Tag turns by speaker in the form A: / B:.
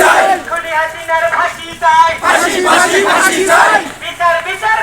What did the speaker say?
A: চাই খুনি হাসিনার ফাঁসি চাই। ফাঁসি ফাঁসি ফাঁসি চাই বিচার বিচার।